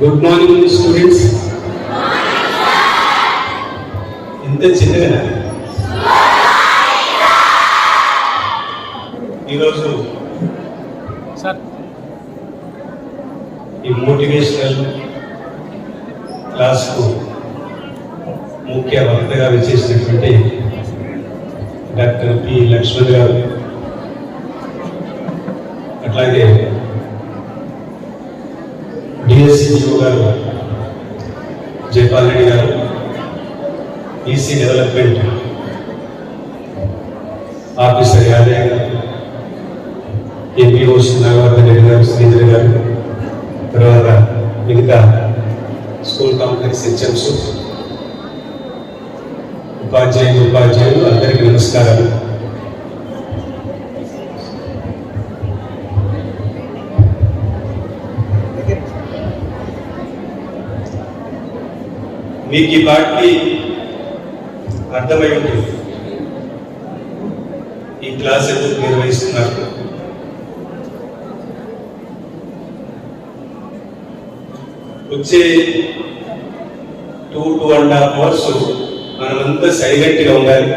Good morning students ఇంత చిన్నగా ఈరోజు సార్. ఈ మోటివేషనల్ క్లాస్కు ముఖ్య వక్తగా విచ్చేసినటువంటి డాక్టర్ పి లక్ష్మణ్ గారు. అట్లాగే డిఎస్సిఓ గారు జైపాల్ రెడ్డి గారు ఈసీ డెవలప్మెంట్ ఆఫీసర్ యాదయ్య గారు ఎంపీఓ నాగవర్ధన్ రెడ్డి గారు శ్రీధర్ గారు తర్వాత మిగతా స్కూల్ కాంప్లెక్స్ హెచ్ఎంస్ ఉపాధ్యాయులు ఉపాధ్యాయులు అందరికీ నమస్కారాలు. మీకు ఈ పాటికి అర్థమై ఉంటుంది. ఈ క్లాస్ ఎందుకు నిర్వహిస్తున్నారు? వచ్చే two two and half hours మనమంతా సైలెంట్గా ఉండాలి.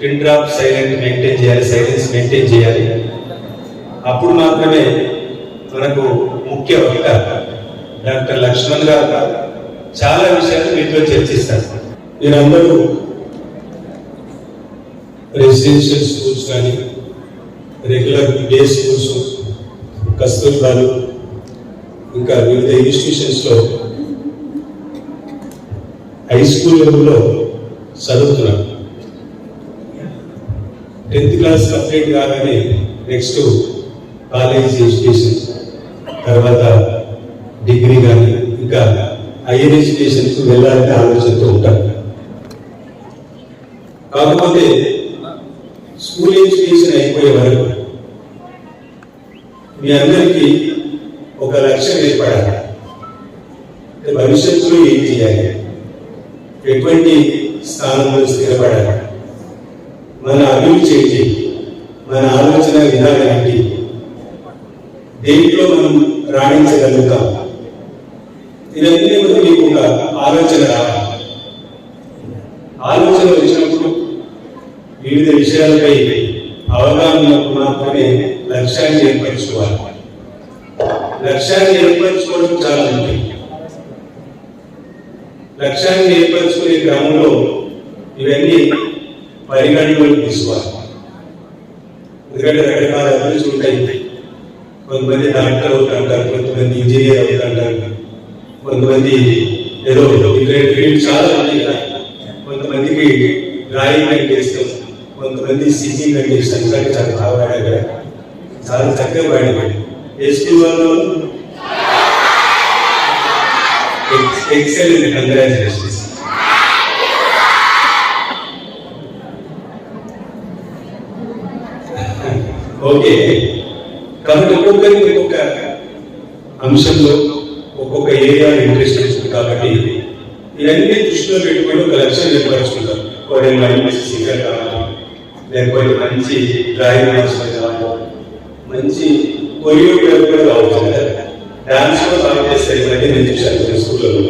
పిన్ డ్రాప్ సైలెంట్ మెయింటైన్ చేయాలి సైలెన్స్ మెయింటైన్ చేయాలి. అప్పుడు మాత్రమే మనకు ముఖ్య వక్త డాక్టర్ లక్ష్మణ్ గారు చాలా విషయాలు మీతో నేను మీరందరూ రెసిడెన్షియల్ స్కూల్స్ కానీ రెగ్యులర్ డే స్కూల్స్ కస్తూర్బాలు ఇంకా వివిధ ఇన్స్టిట్యూషన్స్లో హై స్కూల్ లెవెల్లో చదువుతున్నాను. టెన్త్ క్లాస్ కంప్లీట్ కాగానే నెక్స్ట్ కాలేజ్ ఎడ్యుకేషన్ తర్వాత డిగ్రీ కానీ ఇంకా హైయర్ ఎడ్యుకేషన్కి వెళ్ళాలనే ఆలోచనతో ఉంటారు. కాకపోతే స్కూల్ ఎడ్యుకేషన్ అయిపోయే వరకు మీ అందరికీ ఒక లక్ష్యం ఏర్పడాలి. భవిష్యత్తులో ఏం చేయాలి? ఎటువంటి స్థానంలో స్థిరపడాలి? మన అభిరుచి ఏంటి? మన ఆలోచన విధానం ఏంటి? దేంట్లో మనం రాణించగలుగుతాం? ఇవన్నీ కూడా మీకు ఒక ఆలోచన రావాలి. ఆలోచన వచ్చినప్పుడు వివిధ విషయాలపై అవగాహన మాత్రమే లక్ష్యాన్ని ఏర్పరచుకోవాలి. లక్ష్యాన్ని ఏర్పరచుకోవడం చాలా ముఖ్యం. లక్ష్యాన్ని ఏర్పరచుకునే క్రమంలో ఇవన్నీ పరిగణలోకి తీసుకోవాలి. ఎందుకంటే రకరకాల అభిరుచులు ఉంటాయి. కొంతమంది డాక్టర్ అవుతుంటారు కొంతమంది ఇంజనీర్ అవుతుంటారు కొంతమంది ఏదో డిఫరెంట్ ఫీల్డ్ చాలా ఉన్నాయి కదా కొంతమందికి డ్రాయింగ్ అంటే ఇష్టం కొంతమంది సింగింగ్ అంటే ఇష్టం కానీ చాలా బాగా పాడారు కదా. చాలా చక్కగా పాడారు ఎస్టీ వాళ్ళు ఎక్సలెంట్ కంగ్రాచులేషన్స్. ఓకే. కాబట్టి ఒక్కొక్కరికి ఒక్కొక్క అంశంలో ఒక్కొక్క ఏరియా ఇంట్రెస్ట్ ఉంటుంది కాబట్టి ఇవన్నీ దృష్టిలో పెట్టుకొని ఒక లక్ష్యం ఏర్పరచుకుంటారు. కొన్ని మంచి సింగర్ కావాలి లేకపోతే మంచి డ్రాయింగ్ మాస్టర్ కావాలి మంచి కొరియోగ్రాఫర్ కావచ్చు డాన్స్లో బాగా చేస్తే నేను చూశాను స్కూల్లో.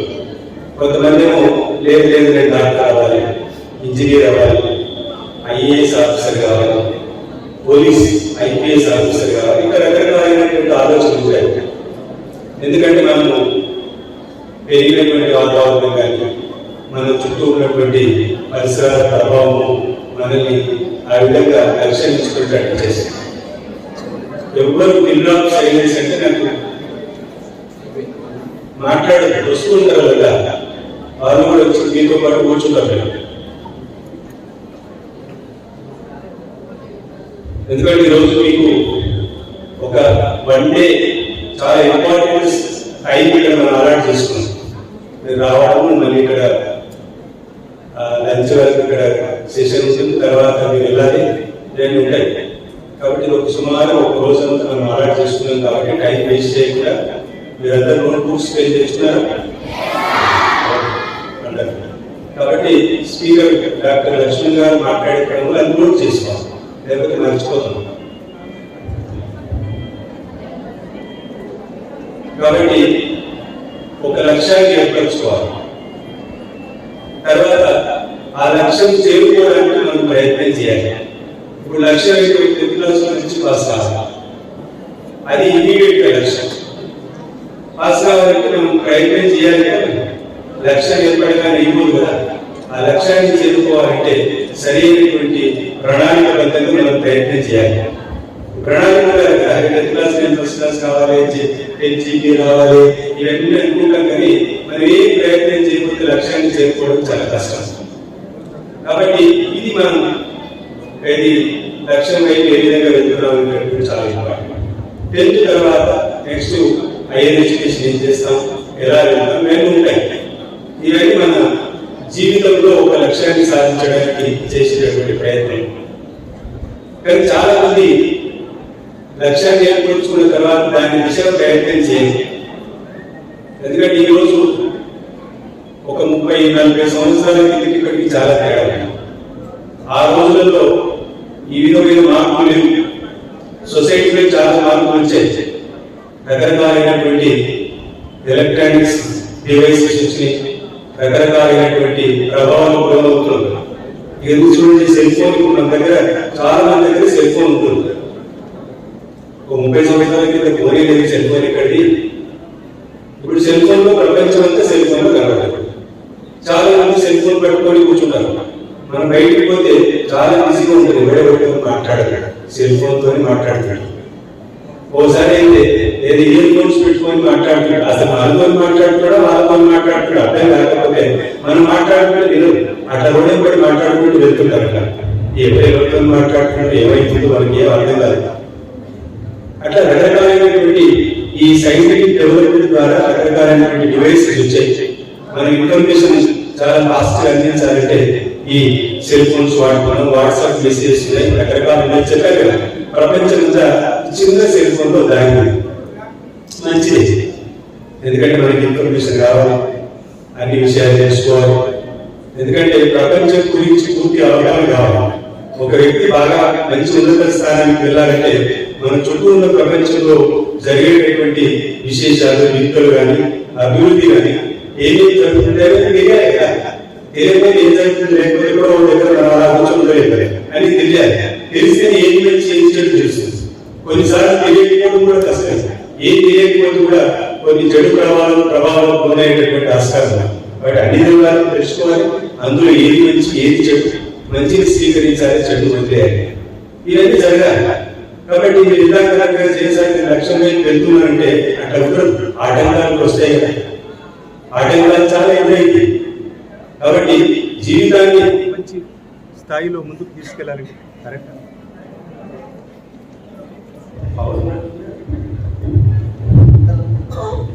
కొంతమంది ఏమో లేదు లేదు నేను డాక్టర్ అవ్వాలి ఇంజనీర్ అవ్వాలి ఐఏఎస్ ఆఫీసర్ కావాలి పోలీస్ ఐపీఎస్ ఆఫీసర్ కావాలి ఇంకా రకరకాలైనటువంటి ఆలోచనలు ఉంటాయి. ఎందుకంటే మనము పెరిగినటువంటి వాతావరణం కానీ మన చుట్టూ ఉన్నటువంటి పరిసరాల ప్రభావము మనల్ని ఆ విధంగా పరిశీలించుకుంటే చేసింది ఎవరు పిల్లలు సైలెన్స్ అంటే నాకు మాట్లాడే వస్తుంటారు కదా. వాళ్ళు కూడా వచ్చి మీతో పాటు కూర్చుంటారు ఎందుకంటే ఈరోజు మీకు ఒక వన్ డే చాలా ఇంపార్టెంట్ టైం మనం అలాట్ చేసుకున్నాం రావడం మళ్ళీ ఇక్కడ లంచ్ వరకు ఇక్కడ సెషన్ ఉంటుంది తర్వాత మీరు వెళ్ళాలి. రెండు ఉంటాయి. కాబట్టి ఒక సుమారు ఒక రోజు అంతా మనం అలాట్ చేసుకున్నాం కాబట్టి టైం వేస్ట్ చేయకుండా మీరందరూ నోట్ బుక్స్ పే చేస్తున్నారు. కాబట్టి స్పీకర్ డాక్టర్ లక్ష్మణ్ గారు మాట్లాడేటప్పుడు క్రమంలో అది నోట్ చేసుకోవాలి. లేకపోతే మర్చిపోతాం. కాబట్టి ఒక లక్ష్యాన్ని ఏర్పరచుకోవాలి. తర్వాత ఆ లక్ష్యం చేరుకోవడానికి మనం ప్రయత్నం చేయాలి. ఇప్పుడు లక్ష్యం అయిపోయి టెన్త్ క్లాస్ నుంచి పాస్ కావాలి. అది ఇమీడియట్ లక్ష్యం. పాస్ కావాలంటే మనం ప్రయత్నం చేయాలి కానీ లక్ష్యం ఏర్పడగానే ఇవ్వదు కదా? ఆ లక్ష్యాన్ని చేరుకోవాలంటే సరైనటువంటి ప్రణాళికబద్ధంగా మనం ప్రయత్నం చేయాలి. ప్రణాళిక టెన్త్ క్లాస్ ఫస్ట్ క్లాస్ కావాలి రావాలి ఇవన్నీ అనుకుంటాం కానీ ఏ ప్రయత్నం చేయకపోతే లక్ష్యాన్ని చేరుకోవడం చాలా కష్టం. కాబట్టి ఇది మనం ఇది లక్ష్యం వైపు ఏ విధంగా వెళ్తున్నాం అనేటువంటి చాలా ఇంపార్టెంట్. టెన్త్ తర్వాత నెక్స్ట్ హైయర్ ఎడ్యుకేషన్ ఏం చేస్తాం ఎలా వెళ్తాం ఇవన్నీ ఉంటాయి. ఇవన్నీ మన జీవితంలో ఒక లక్ష్యాన్ని సాధించడానికి చేసేటటువంటి ప్రయత్నం. కానీ చాలా మంది లక్ష్యాన్ని ఏర్పరచుకున్న తర్వాత దాని దిశగా ప్రయత్నం చేయండి. ఎందుకంటే ఈ రోజు ఒక ముప్పై నలభై సంవత్సరాల కిందకి ఇక్కడికి చాలా తేడా ఆ రోజులలో ఈ విధమైన మార్పులు లేవు. సొసైటీలో చాలా మార్పులు వచ్చాయి. రకరకాలైనటువంటి ఎలక్ట్రానిక్స్ డివైసెస్ వచ్చి రకరకాలైనటువంటి కూడా ఉంటుందా ఎందుకు చూడండి సెల్ ఫోన్ ఇప్పుడు మన దగ్గర చాలా మంది దగ్గర సెల్ ఫోన్ ఉంటుంది. ఒక ముప్పై సంవత్సరాల కింద ఫోనే లేదు సెల్ ఫోన్ ఎక్కడి ఇప్పుడు సెల్ ఫోన్లో ప్రపంచం అంతా సెల్ ఫోన్లో కనబడదు. చాలా మంది సెల్ ఫోన్ పెట్టుకొని కూర్చుంటారు. మనం బయటికి పోతే చాలా బిజీగా ఉంటుంది. ఎవడెవరితో మాట్లాడతాడు. సెల్ ఫోన్ తోని మాట్లాడతాడు ఓసారి అయితే ఏది ఇయర్ ఫోన్స్ పెట్టుకొని మాట్లాడుతున్నాడు. అసలు మనతో మాట్లాడుతాడో వాళ్ళతో మాట్లాడుతున్నాడు? అర్థం కాకపోతే మనం మాట్లాడుతున్నాడు విను అట్లా కూడా పడి మాట్లాడుకుంటూ వెళ్తుంటారు. అట్లా ఎవరెవరితో మాట్లాడుతున్నాడు ఏమైతుందో వాళ్ళకి ఏం అర్థం కాదు. అట్లా రకరకాలైనటువంటి ఈ సైంటిఫిక్ డెవలప్మెంట్ ద్వారా రకరకాలైనటువంటి డివైసెస్ వచ్చాయి. మన ఇన్ఫర్మేషన్ చాలా ఫాస్ట్గా అందించాలంటే ఈ సెల్ ఫోన్స్ వాడుకోవడం వాట్సాప్ మెసేజ్ రకరకాల చెప్పారు కదా ప్రపంచమంతా చిన్న సెల్ ఫోన్లో దాగి మంచిది. ఎందుకంటే మనకి ఇన్ఫర్మేషన్ కావాలి అన్ని విషయాలు తెలుసుకోవాలి. ఎందుకంటే ప్రపంచం గురించి పూర్తి అవగాహన కావాలి. ఒక వ్యక్తి బాగా మంచి ఉన్నత స్థానానికి వెళ్ళాలంటే మన చుట్టూ ఉన్న ప్రపంచంలో జరిగేటటువంటి విశేషాలు వింతలు కానీ అభివృద్ధి కానీ ఏమి జరుగుతుందో తెలియాలి కదా. తెలియకపోతే ఏం జరుగుతుంది? లేకపోతే కూడా ఒక దగ్గర మనం అని తెలియాలి. తెలిస్తే ఏం మంచి ఏం చెడు తెలుస్తుంది. కొన్నిసార్లు తెలియకపోవడం కూడా కష్టం. ఏం తెలియకపోతే కూడా కొన్ని చెడు ప్రభావాలు ప్రభావాలు పొందేటటువంటి ఆస్కారం ఉంది. వాటి అన్ని విధాలు తెలుసుకోవాలి. అందులో ఏది మంచి ఏది చెడు? మంచిని స్వీకరించాలి చెడు వదిలేయాలి ఇవన్నీ జరగాలి. కాబట్టి మీరు ఇందాక చేసాక లక్ష్యం వైపు వెళ్తున్నారంటే అట్లా ఉండదు ఆటంకాలు వస్తాయి కదా. ఆటంకాలు చాలా ఎదురైంది. కాబట్టి జీవితాన్ని మంచి స్థాయిలో ముందుకు తీసుకెళ్ళాలి. కరెక్ట్.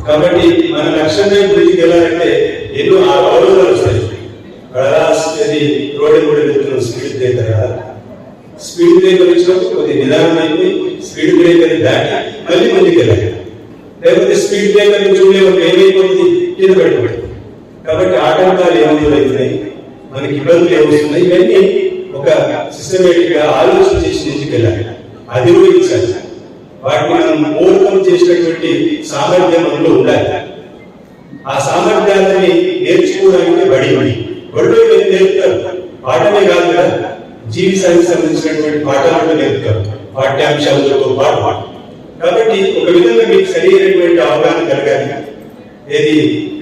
కాబట్టి మన లక్ష్యం వైపు ముందుకు వెళ్ళాలంటే ఎన్నో ఆ అవరోధాలు వస్తాయి రోడ్డు కూడా వెళ్తున్నాం స్పీడ్ బ్రేకర్ కదా. స్పీడ్ బ్రేకర్ ఇచ్చినప్పుడు కొద్ది నిదానం అయిపోయి స్పీడ్ బ్రేకర్ దాటి మళ్ళీ ముందుకు వెళ్ళాలి లేకపోతే స్పీడ్ బ్రేకర్ చూడలే ఏమైపోతుంది కింద పడిపోతుంది కాబట్టి ఆటంకాలు ఏమైనా అవుతున్నాయి మనకి ఇబ్బందులు ఏమొస్తున్నాయి ఇవన్నీ ఒక సిస్టమేటిక్గా ఆలోచన చేసి ముందుకు అధిరోహించాలి వాటిని మనం ఓవర్కమ్ చేసినటువంటి సామర్థ్యం మనలో ఉండాలి. ఆ సామర్థ్యాలని నేర్చుకోవడానికి బడి బడి బడిలో నేర్పుతారు? పాఠమే కాదు కదా. జీవితానికి సంబంధించినటువంటి పాఠాలను నేర్పుతారు. పాఠ్యాంశాలతో పాటు కాబట్టి ఒక విధంగా మీకు సరైనటువంటి అవగాహన కలగాలి. ఏది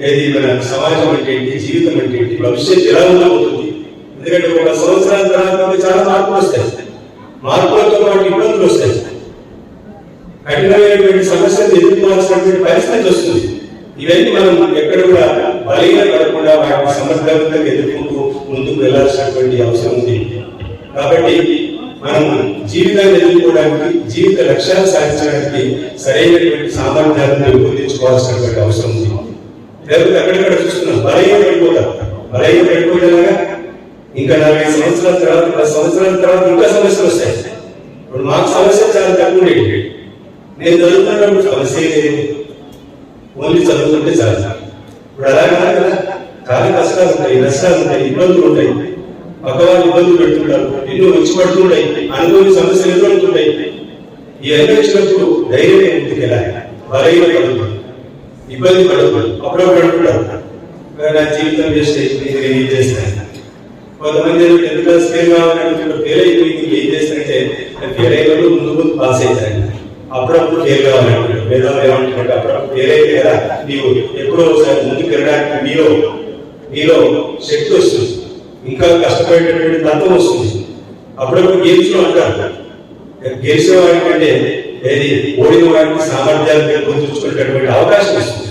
ఏది మన సమాజం అంటే ఏంటి జీవితం అంటే ఏంటి భవిష్యత్తు ఎలా ఉండబోతుంది? ఎందుకంటే ఒక సంవత్సరాల తర్వాత చాలా మార్పులు వస్తాయి. మార్పులతో పాటు ఇబ్బందులు వస్తాయి. కఠినమైనటువంటి సమస్యలు ఎదుర్కోవాల్సినటువంటి పరిస్థితి వస్తుంది. ఇవన్నీ మనం ఎక్కడ కూడా బలహీన పడకుండా వాటిని సమర్థవంతంగా ఎదుర్కొంటూ ముందుకు వెళ్ళాల్సినటువంటి అవసరం ఉంది. కాబట్టి మనం జీవితాన్ని ఎదుర్కోవడానికి జీవిత లక్ష్యాలు సాధించడానికి సరైనటువంటి సామర్థ్యాలను పెంపొందించుకోవాల్సినటువంటి అవసరం ఉంది. లేకపోతే అక్కడక్కడ చూస్తున్నాం బలహీన పడిపోతారు బలహీన పడిపోయేలాగా ఇంకా నలభై సంవత్సరాల తర్వాత పది సంవత్సరాల తర్వాత ఇంకా సమస్యలు వస్తాయి. ఇప్పుడు మాకు సమస్య చాలా తక్కువ ఉండేవి నేను చదువుతున్నప్పుడు సమస్య లేదు. ఓన్లీ చదువుతుంటే చాలా. ఇప్పుడు అలాగే కాదు కదా. చాలా కష్టాలు ఉంటాయి నష్టాలు ఉంటాయి ఇబ్బందులు ఉంటాయి. పక్కవాళ్ళు ఇబ్బందులు పెడుతుంటారు. ఎన్నో వచ్చి పడుతుంటాయి. అనుకోని సమస్యలు ఎదురవుతుంటాయి ఇవన్నీ వచ్చినప్పుడు ధైర్యం ముందుకెళ్ళాలి బలైన పడుతుంది ఇబ్బంది పడదు అప్పుడప్పుడు అంటున్నారు నా జీవితం వేస్ట్ అయిపోయింది నేను ఏం చేస్తాను? కొంతమంది టెన్త్ క్లాస్ ఫెయిల్ కావాలంటే ఫెయిల్ అయిపోయింది. ఏం చేస్తానంటే ఫెయిల్ అయిన ముందు ముందు పాస్ అవుతారు అప్పుడప్పుడు ఫెయిల్ కావాలంటాడు మేధావులు ఏమంటారు అప్పుడప్పుడు ఫెయిల్ అయితే కదా నీవు ఎప్పుడో ఒకసారి ముందుకు వెళ్ళడానికి నీలో నీలో శక్తి వస్తుంది. ఇంకా కష్టపడేటటువంటి తత్వం వస్తుంది. అప్పుడప్పుడు గేమ్స్లో అంటారు. గెలిచిన వాడికంటే ఏది? ఓడిన వాడికి సామర్థ్యాలు పెంపొందించుకునేటటువంటి అవకాశం వస్తుంది.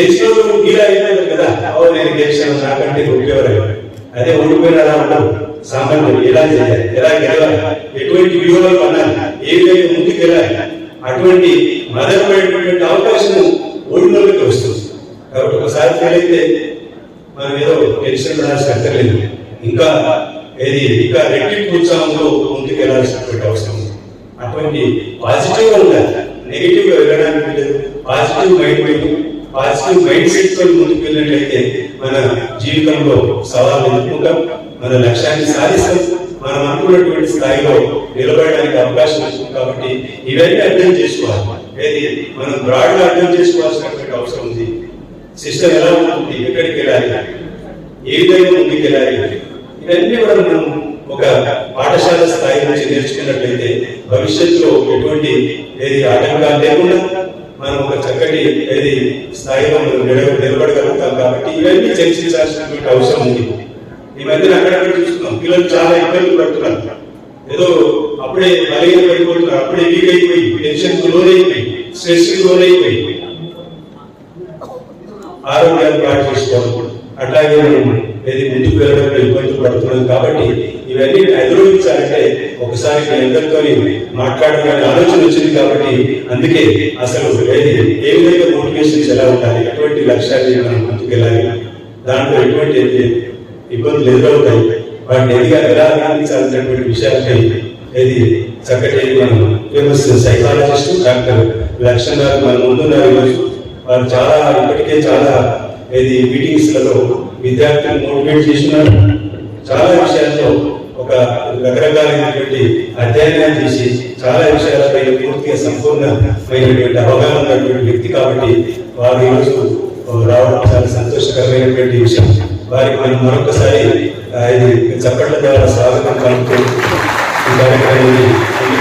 గెలిచిన వాడు ఇలా అయిపోయింది కదా. ఓ నేను గెలిచాను. నాకంటే గొప్పవారు అదే ఓడిపోయిన అలా ఉండవు సామాన్యం ఎలా చేయాలి? ఎలా గెలవాలి? ఎటువంటి వ్యూహాలు అన్నారు ఏ విధంగా ముందుకు వెళ్ళాలి? అటువంటి మదనమైనటువంటి అవకాశం ఓడినోళ్ళకి వస్తుంది. కాబట్టి ఒకసారి ఫెయిల్ మనం ఏదో టెన్షన్ పడాల్సిన అక్కర్లేదు ఇంకా ఏది ఇంకా రెట్టింపు ఉత్సాహంలో ముందుకు వెళ్ళాల్సినటువంటి అవసరం అటువంటి పాజిటివ్గా నెగిటివ్గా వెళ్ళడానికి లేదు పాజిటివ్ మైండ్ వైపు పాజిటివ్ మైండ్ సెట్తో ముందుకు వెళ్ళినట్లయితే మన జీవితంలో సవాళ్ళు ఎదుర్కొంటాం మన లక్ష్యాన్ని సాధిస్తాం మనం అనుకున్నటువంటి స్థాయిలో నిలబడడానికి అవకాశం ఉంటుంది కాబట్టి ఇవన్నీ అర్థం చేసుకోవాలి. ఏది? మనం బ్రాడ్గా అర్థం చేసుకోవాల్సినటువంటి అవసరం ఉంది. సిస్టమ్ ఎలా ఉంటుంది? ఎక్కడికి వెళ్ళాలి? ఏ విధంగా ముందుకు వెళ్ళాలి ఇవన్నీ కూడా మనం ఒక పాఠశాల స్థాయి నుంచి నేర్చుకున్నట్లయితే భవిష్యత్తులో ఎటువంటి ఏది ఆటంకాలు లేకుండా మనం ఒక చక్కటి ఏది స్థాయిలో మనం నిలబడగలుగుతాం కాబట్టి ఇవన్నీ చర్చించాల్సినటువంటి అవసరం ఉంది. ఈ మధ్యన అక్కడక్కడ చూస్తున్నాం. పిల్లలు చాలా ఇబ్బందులు పడుతున్నారు. ఏదో అప్పుడే బలహీన పడిపోతున్నారు అప్పుడే వీక్ అయిపోయి టెన్షన్ లోనైపోయి స్ట్రెస్ లోనైపోయి. ఆరోగ్యాన్ని పాటు చేసుకోవాలి అట్లాగే మనం ఏది ముందుకు వెళ్ళడంలో ఇబ్బంది పడుతున్నాం కాబట్టి ఇవన్నీ అధిరోహించాలంటే ఒకసారి ఎందరితో మాట్లాడాలని ఆలోచన వచ్చింది కాబట్టి అందుకే అసలు ఏది ఏ విధంగా మోటివేషన్స్ ఎలా ఉండాలి? ఎటువంటి లక్ష్యాన్ని మనం ముందుకు వెళ్ళాలి దాంట్లో ఎటువంటి ఇబ్బందులు ఎదురవుతాయి? వాటిని ఎదిగా ఎలా అందించాల్సినటువంటి విషయాలపై ఏది చక్కటి మనం ఫేమస్ సైకాలజిస్ట్ డాక్టర్ లక్ష్మణ్ గారు మన ముందున్నారు. ఈరోజు వారు చాలా ఇప్పటికే చాలా ఇది మీటింగ్స్లలో విద్యార్థులు మోటివేట్ చేస్తున్నారు. చాలా విషయాల్లో ఒక రకరకాలైనటువంటి అధ్యయనాలు చేసి చాలా విషయాలపై పూర్తిగా సంపూర్ణమైనటువంటి అవగాహన ఉన్నటువంటి వ్యక్తి కాబట్టి వారు ఈరోజు రావడం చాలా సంతోషకరమైనటువంటి విషయం. వారికి మనం మరొకసారి ఇది చప్పట్ల ద్వారా స్వాగతం కలుపుతూ ఈ కార్యక్రమాన్ని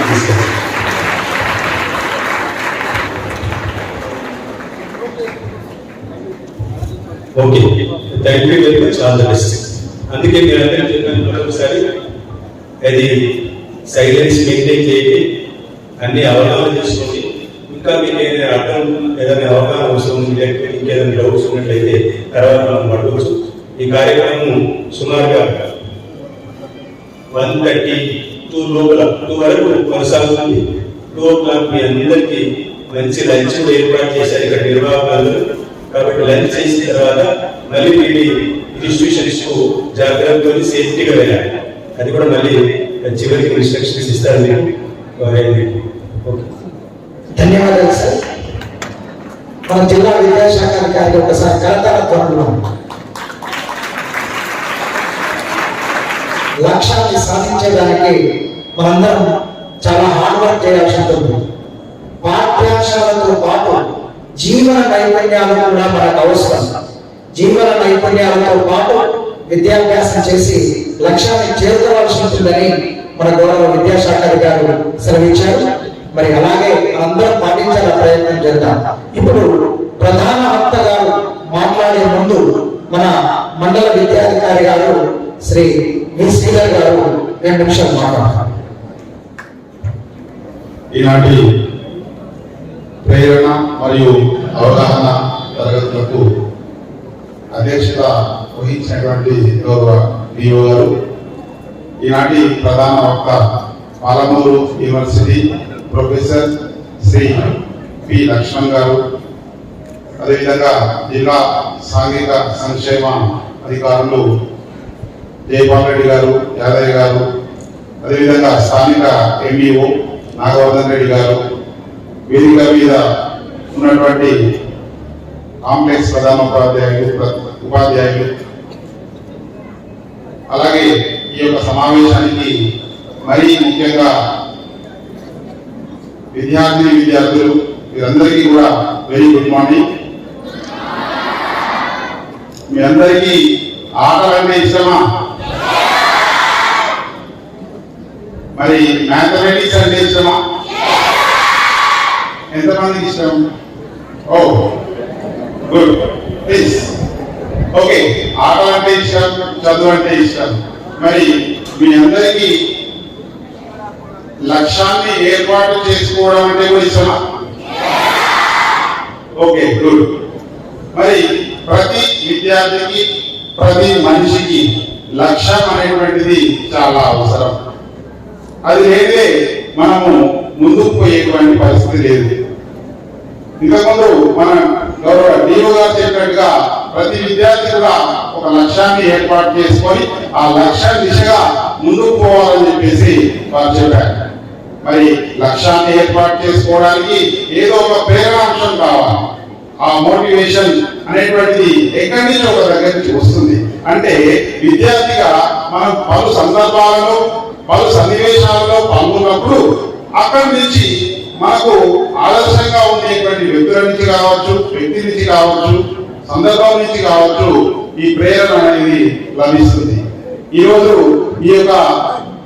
తీసుకెళ్తాం. Okay thank you very much all the best అందుకే మీరు అందరూ చెప్పాను మరొకసారి అది సైలెన్స్ మెయింటైన్ చేయండి. అన్ని అవగాహన చేసుకోండి. ఇంకా మీకు ఏదైనా అర్థం ఏదైనా అవగాహన అవసరం లేకపోతే ఇంకేదైనా డౌట్స్ ఉన్నట్లయితే తర్వాత మనం అడగవచ్చు ఈ కార్యక్రమం సుమారుగా వన్ థర్టీ టూ లోపల టూ వరకు కొనసాగుతుంది. టూ ఓ క్లాక్ మీ అందరికీ మంచి లంచ్ కూడా ఏర్పాటు చేశారు. ఇక్కడ నిర్వాహకులు కాబట్టి లంచ్ చేసిన తర్వాత మళ్ళీ మీ ఇన్స్టిట్యూషన్స్కు జాగ్రత్తతో సేఫ్టీగా వెళ్ళాలి. అది కూడా మళ్ళీ చివరికి ఇన్స్ట్రక్షన్స్ ఇస్తారు మీకు ధన్యవాదాలు సార్. మన జిల్లా విద్యాశాఖ అధికారి ఒకసారి కరతాల ధ్వనులు లక్ష్యాన్ని సాధించేదానికి మనందరం చాలా హార్డ్ వర్క్ చేయాల్సి ఉంటుంది. పాఠ్యాంశాలతో పాటు జీవన నైపుణ్యాలు కూడా మనకు అవసరం. జీవన నైపుణ్యాలతో పాటు విద్యాభ్యాసం చేసి లక్ష్యాన్ని చేరుకోవాల్సి ఉంటుందని మన గౌరవ విద్యాశాఖ అధికారులు సెలవిచ్చారు. మరి అలాగే అందరం పాటించాల ప్రయత్నం చేద్దాం. ఇప్పుడు ప్రధాన వక్త గారు మాట్లాడే ముందు మన మండల విద్యాధికారి గారు శ్రీ వి శ్రీధర్ గారు రెండు నిమిషాలు మాట్లాడతారు. ఈనాటి ప్రేరణ మరియు అవగాహన తరగతులకు అధ్యక్షత వహించినటువంటి గౌరవ డిఓ గారు. ఈనాటి ప్రధాన వక్త Palamuru university professor Shri P Lakshman గారు. అదేవిధంగా జిల్లా సాంఘిక సంక్షేమ అధికారులు జయపాల్ రెడ్డి గారు యాదయ్య గారు. అదేవిధంగా స్థానిక ఎంఈఓ నాగవర్ధన్ రెడ్డి గారు. వేదిక మీద ఉన్నటువంటి కాంప్లెక్స్ ప్రధాన ఉపాధ్యాయులు ఉపాధ్యాయులు అలాగే ఈ యొక్క సమావేశానికి మరీ ముఖ్యంగా విద్యార్థి విద్యార్థులు మీరందరికీ కూడా వెరీ గుడ్ మార్నింగ్ మీ అందరికీ ఆటలు అంటే ఇష్టమా? మరి మ్యాథమెటిక్స్ అంటే ఇష్టమా? ఎంతమందికి ఇష్టం? ఓ గుడ్. ప్లీజ్ ఓకే ఆట అంటే ఇష్టం చదువు అంటే ఇష్టం. మరి మీ అందరికీ లక్ష్యాన్ని ఏర్పాటు చేసుకోవడం అంటే కూడా ఇష్టమా? ఓకే గుడ్ మరి ప్రతి విద్యార్థికి ప్రతి మనిషికి లక్ష్యం అనేటువంటిది చాలా అవసరం. అది లేదే మనము ముందుకు పోయేటువంటి పరిస్థితి లేదు. ఇంతకుముందు మన గౌరవ డిఓ గారు చెప్పినట్టుగా ప్రతి విద్యార్థి కూడా ఒక లక్ష్యాన్ని ఏర్పాటు చేసుకొని ఆ లక్ష్యం దిశగా ముందుకు పోవాలని చెప్పేసి వారు చెప్పారు. మరి లక్ష్యాన్ని ఏర్పాటు చేసుకోవడానికి ఏదో ఒక ప్రేరణాంశం కావాలి. ఆ మోటివేషన్ అనేటువంటిది ఎక్కడి నుంచి ఒక దగ్గర నుంచి వస్తుంది. అంటే విద్యార్థిగా మనం పలు సందర్భాలలో పలు సన్నివేశాలలో పాల్గొన్నప్పుడు అక్కడి నుంచి మనకు ఆదర్శంగా ఉండేటువంటి వ్యక్తుల నుంచి కావచ్చు వ్యక్తి నుంచి కావచ్చు సందర్భం నుంచి కావచ్చు ఈ ప్రేరణ అనేది లభిస్తుంది. ఈ రోజు ఈ యొక్క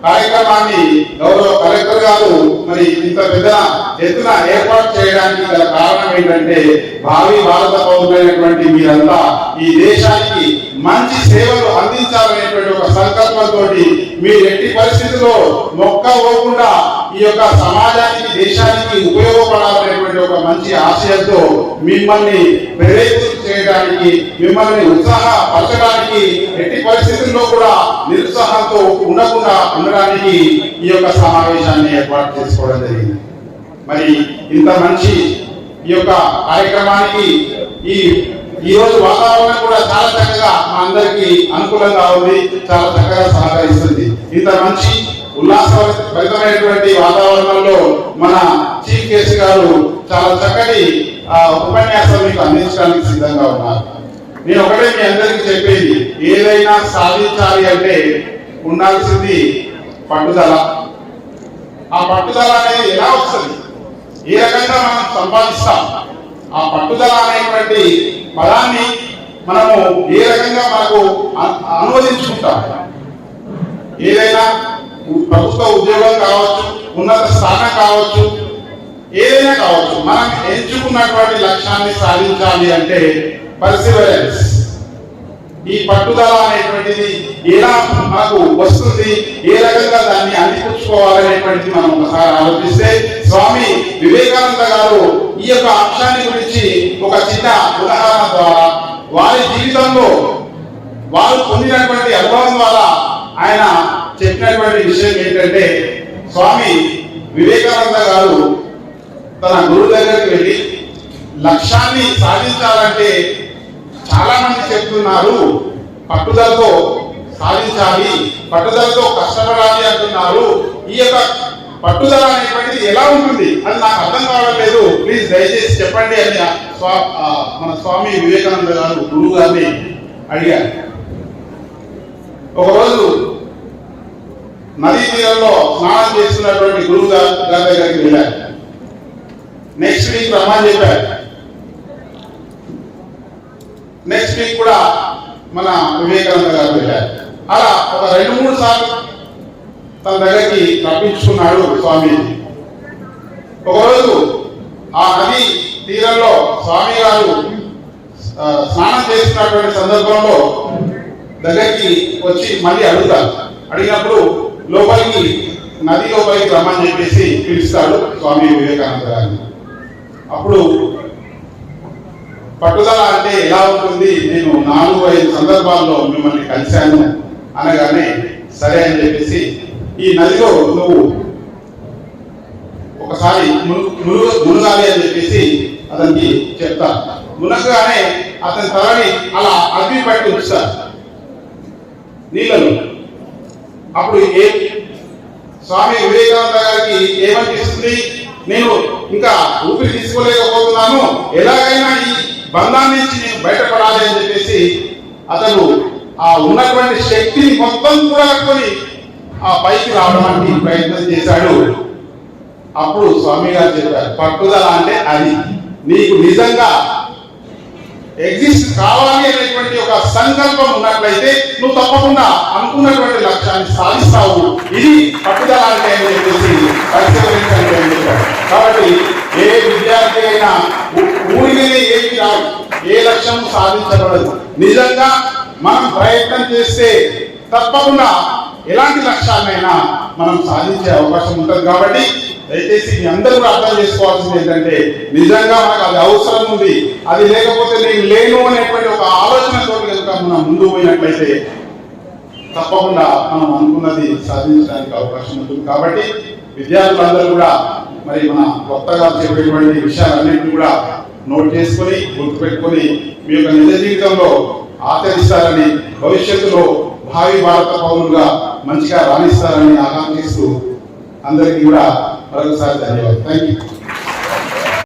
కార్యక్రమాన్ని గౌరవ కలెక్టర్ గారు మరి ఇంత పెద్ద ఎత్తున ఏర్పాటు చేయడానికి గల కారణం ఏంటంటే భావి భారత పౌరులైనటువంటి మీరంతా ఈ దేశానికి మంచి సేవలు అందించాలనేటువంటి ఒక సంకల్పంతో మీరు ఎట్టి పరిస్థితుల్లో మొక్క పోకుండా ఈ యొక్క సమాజానికి దేశానికి ఉపయోగపడాలనేటువంటి ఒక మంచి ఆశయంతో మిమ్మల్ని ప్రేరేపిత చేయడానికి మిమ్మల్ని ఉత్సాహపరచడానికి ఎట్టి పరిస్థితుల్లో కూడా నిరుత్సాహంతో ఉండకుండా ఉండడానికి ఈ యొక్క సమావేశాన్ని ఏర్పాటు చేసుకోవడం జరిగింది. మరి ఇంత మంచి ఈ యొక్క కార్యక్రమానికి ఈ ఈ రోజు వాతావరణం కూడా చాలా చక్కగా మా అందరికి అనుకూలంగా ఉంది చాలా చక్కగా సహకరిస్తుంది. ఇంత మంచి ఉల్లాసభరితమైనటువంటి వాతావరణంలో మన చీఫ్ గెస్ట్ గారు చాలా చక్కటి ఆ, ఉపన్యాసం మీకు అందించడానికి సిద్ధంగా ఉన్నారు. నేను ఒకటే మీ అందరికీ చెప్పేది ఏదైనా సాధించాలి అంటే ఉండాల్సింది పట్టుదల. ఆ పట్టుదల అనేది ఎలా వస్తుంది? ఏ రకంగా మనం సంపాదిస్తాం? ఆ పట్టుదల అనేటువంటి పదాన్ని మనము ఏ రకంగా మనకు అనువదించుకుంటాం? ఏదైనా ప్రభుత్వ ఉద్యోగం కావచ్చు ఉన్నత స్థానం కావచ్చు ఏదైనా కావచ్చు మనం ఎంచుకున్నటువంటి లక్ష్యాన్ని సాధించాలి అంటే పర్సివరెన్స్ ఈ పట్టుదల అనేటువంటిది ఎలా మనకు వస్తుంది ఏ రకంగా దాన్ని అందిపుచ్చుకోవాలనేటువంటిది మనం ఒకసారి ఆలోచిస్తే స్వామి వివేకానంద గారు ఈ యొక్క అంశాన్ని గురించి ఒక చిన్న ఉదాహరణ ద్వారా వారి జీవితంలో వారు పొందినటువంటి అనుభవం ద్వారా ఆయన చెప్పినటువంటి విషయం ఏంటంటే స్వామి వివేకానంద గారు తన గురువు దగ్గరికి వెళ్ళి లక్ష్యాన్ని సాధించాలంటే చాలా మంది చెప్తున్నారు పట్టుదలతో సాధించాలి పట్టుదలతో కష్టపడాలి అంటున్నారు. ఈ యొక్క పట్టుదల అనేటువంటిది ఎలా ఉంటుంది? అని నాకు అర్థం కావడం లేదు ప్లీజ్ దయచేసి చెప్పండి అని స్వా మన స్వామి వివేకానంద గారు గురువు గారిని అడిగారు. ఒకరోజు నదీ తీరంలో స్నానం చేస్తున్నటువంటి గురువు గారి దగ్గరికి వెళ్ళారు. నెక్స్ట్ వీక్ రమ్మని చెప్పారు. నెక్స్ట్ వీక్ కూడా మన వివేకానంద గారు వెళ్ళారు. అలా ఒక రెండు మూడు సార్లు తన దగ్గరికి రప్పించుకున్నాడు స్వామి ఒకరోజు ఆ నది తీరంలో స్వామి గారు స్నానం చేస్తున్నటువంటి సందర్భంలో దగ్గరికి వచ్చి మళ్ళీ అడుగుతారు. అడిగినప్పుడు లోపలికి నది లోపలికి రమ్మని చెప్పేసి పిలుస్తాడు స్వామి వివేకానంద గారిని. అప్పుడు పట్టుదల అంటే ఎలా ఉంటుంది? నేను నాలుగు ఐదు సందర్భాల్లో మిమ్మల్ని కలిశాను అనగానే సరే అని చెప్పేసి ఈ నదిలో నువ్వు ఒకసారి మునుగు- మునగాలి అని చెప్పేసి అతనికి చెప్తా. మునగగానే అతని తలని అలా అగ్ని పట్టి ఉంచుతారు నీళ్ళలో అప్పుడు ఏ స్వామి వివేకానంద గారికి ఏమనిపిస్తుంది? నేను ఇంకా ఊపిరి తీసుకోలేకపోతున్నాను. ఎలాగైనా ఈ బంధాన్ని నుంచి నేను బయటపడాలి అని చెప్పేసి అతను ఆ ఉన్నటువంటి శక్తిని మొత్తం కూడా కొని ఆ పైకి రావడానికి ప్రయత్నం చేశాడు. అప్పుడు స్వామి గారు చెప్పారు పట్టుదల అంటే అది. నీకు నిజంగా ఎగ్జిస్ట్ కావాలి అనేటువంటి ఒక సంకల్పం ఉన్నట్లయితే నువ్వు తప్పకుండా అనుకున్నటువంటి లక్ష్యాన్ని సాధిస్తావు. ఇది పట్టుదల అంటే అని చెప్పేసి పరిశీలించండి అని చెప్పారు. కాబట్టి ఏ విద్యార్థి అయినా ఊ- ఊరి మీద ఏమి రాదు ఏ లక్ష్యం సాధించబడదు. నిజంగా మనం ప్రయత్నం చేస్తే తప్పకుండా ఎలాంటి లక్ష్యాన్నైనా మనం సాధించే అవకాశం ఉంటుంది కాబట్టి దయచేసి మీ అందరూ అర్థం చేసుకోవాల్సింది ఏంటంటే నిజంగా మనకు అది అవసరం ఉంది. అది లేకపోతే నేను లేను అనేటువంటి ఒక ఆలోచన కనుక మనం ముందు పోయినట్లయితే తప్పకుండా మనం అనుకున్నది సాధించడానికి అవకాశం ఉంటుంది కాబట్టి విద్యార్థులందరూ కూడా మరి మన కొత్తగా చెప్పేటువంటి విషయాలన్నింటినీ కూడా నోట్ చేసుకొని గుర్తుపెట్టుకొని మీ యొక్క నిజ జీవితంలో ఆచరిస్తారని భవిష్యత్తులో భావి భారత పౌరులుగా మంచిగా రాణిస్తారని ఆకాంక్షిస్తూ అందరికీ కూడా మరొకసారి ధన్యవాదాలు. Thank you